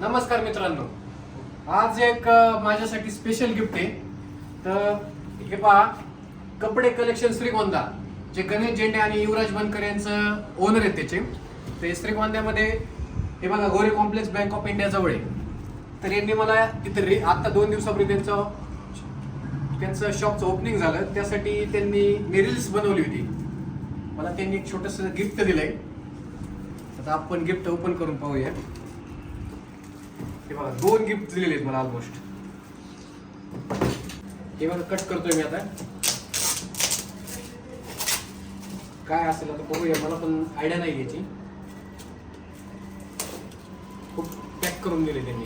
नमस्कार मित्रांनो. आज एक माझ्यासाठी स्पेशल गिफ्ट आहे. तर हे पहा कपडे कलेक्शन श्रीगोंदा जे गणेश जेंडे आणि युवराज बनकर यांचं ओनर आहेत त्याचे. ते श्रीगोंद्यामध्ये हे बघा Gore complex bank of India जवळ आहे. तर यांनी मला तिथे रे आता दोन दिवसापूर्वी त्यांचं त्यांचं शॉपचं ओपनिंग झालं. त्यासाठी त्यांनी रील्स बनवली होती. मला त्यांनी एक छोटंसं गिफ्ट दिलंय. आता आपण गिफ्ट ओपन करून पाहूया. हे बघा दोन गिफ्ट दिलेले आहेत मला ऑलमोस्ट हे बघा कट करतोय मी आता. काय असेल आता बघूया मला पण आयडिया नाही घ्यायची. खूप पॅक करून दिले त्यांनी.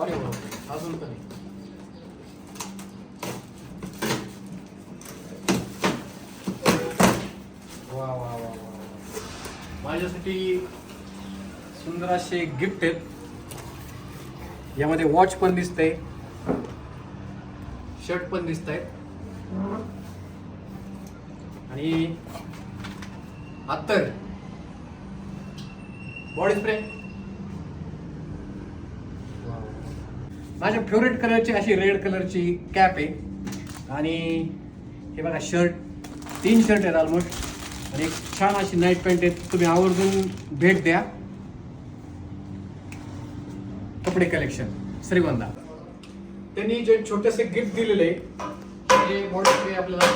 अरे बापरे, अजून पण वा वा वा माझ्यासाठी सुंदर असे गिफ्ट आहेत. यामध्ये वॉच पण दिसतंय. शर्ट पण दिसत आहेत आणि अत्तर बॉडी स्प्रे माझ्या फेवरेट कलरची अशी रेड कलरची कॅप आहे. आणि हे बघा शर्ट तीन शर्ट आहेत ऑलमोस्ट आणि एक छान अशी नाईट पॅन्ट आहे. तुम्ही आवर्जून भेट द्या. कपडे कलेक्शन श्रीगोंदा. त्यांनी जे छोटेसे गिफ्ट दिलेले ते मॉडेल आपल्याला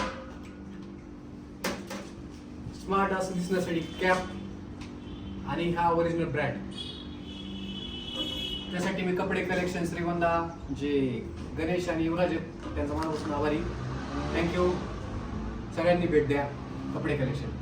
स्मार्ट असं दिसण्यासाठी कॅप आणि हा ओरिजिनल ब्रँड त्यासाठी मी कपडे कलेक्शन श्रीगोंदा जे गणेश आणि युवराज आहेत त्यांचा मनापासून आभारी. थँक्यू सगळ्यांनी भेट द्या. कपडे कलेक्शन